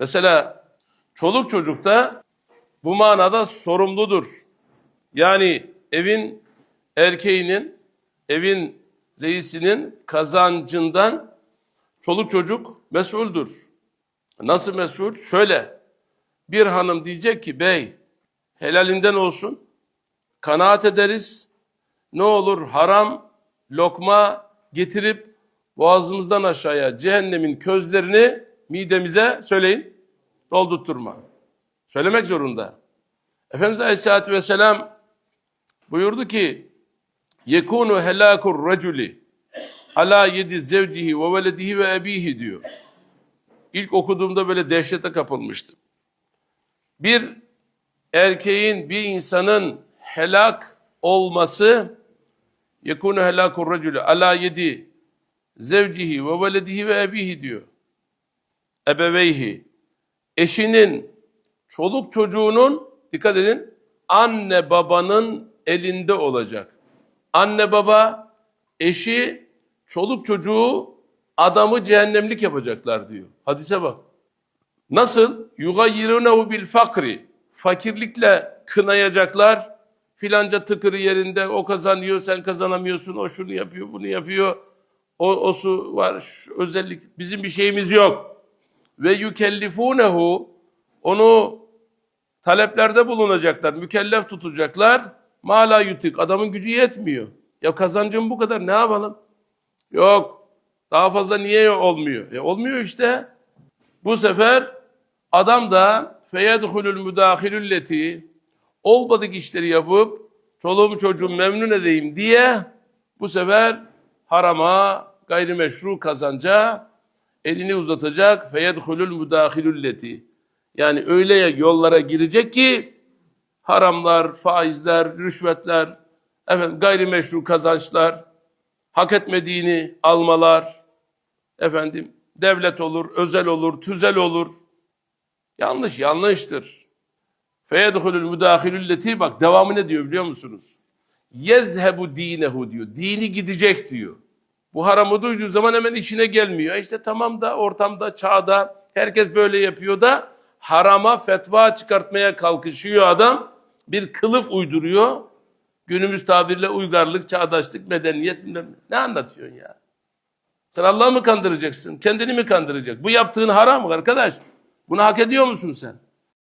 Mesela çoluk çocuk da bu manada sorumludur. Yani evin erkeğinin, evin reisinin kazancından çoluk çocuk mesuldür. Nasıl mesul? Şöyle, bir hanım diyecek ki bey helalinden olsun, kanaat ederiz, ne olur haram lokma getirip boğazımızdan aşağıya cehennemin közlerini midemize söyleyin, doldurtturma. Söylemek zorunda. Efendimiz Aleyhisselatü Vesselam buyurdu ki yekunu helakur raculi ala yedi zevcihi ve veledihi ve ebihi diyor. İlk okuduğumda böyle dehşete kapılmıştım. Bir erkeğin, bir insanın helak olması yekunu helakur raculi ala yedi zevcihi ve veledihi ve ebihi diyor. Ebeveyhi. Eşinin, çoluk çocuğunun, dikkat edin, anne babanın elinde olacak. Anne baba, eşi, çoluk çocuğu adamı cehennemlik yapacaklar diyor. Hadise bak. Nasıl? Yugayyirunehu bil fakri. Fakirlikle kınayacaklar. Filanca tıkırı yerinde o kazanıyor sen kazanamıyorsun. O şunu yapıyor bunu yapıyor. O, o su var özellik. Bizim bir şeyimiz yok. Ve yükellifunehu onu taleplerde bulunacaklar. Mükellef tutacaklar. Mala yutik. Adamın gücü yetmiyor. Ya kazancım bu kadar ne yapalım? Yok. Daha fazla niye olmuyor? E olmuyor işte. Bu sefer adam da feyedhulul müdahilülleti olmadık işleri yapıp çoluğumu çocuğumu memnun edeyim diye bu sefer harama gayrimeşru kazanca elini uzatacak feyedhulul müdahilülleti yani öyle yollara girecek ki haramlar, faizler, rüşvetler, efendim gayrimeşru kazançlar, hak etmediğini almalar, efendim devlet olur, özel olur, tüzel olur. Yanlış, yanlıştır. Feyedhulul müdahilülleti bak devamı ne diyor biliyor musunuz? Yezhebu dinehu diyor. Dini gidecek diyor. Bu haramı duyduğu zaman hemen işine gelmiyor. İşte tamam da ortamda, çağda herkes böyle yapıyor da harama fetva çıkartmaya kalkışıyor adam. Bir kılıf uyduruyor. Günümüz tabirle uygarlık, çağdaşlık, medeniyet bilmem ne. Ne anlatıyorsun ya? Sen Allah'ı mı kandıracaksın? Kendini mi kandıracak? Bu yaptığın haram arkadaş. Bunu hak ediyor musun sen?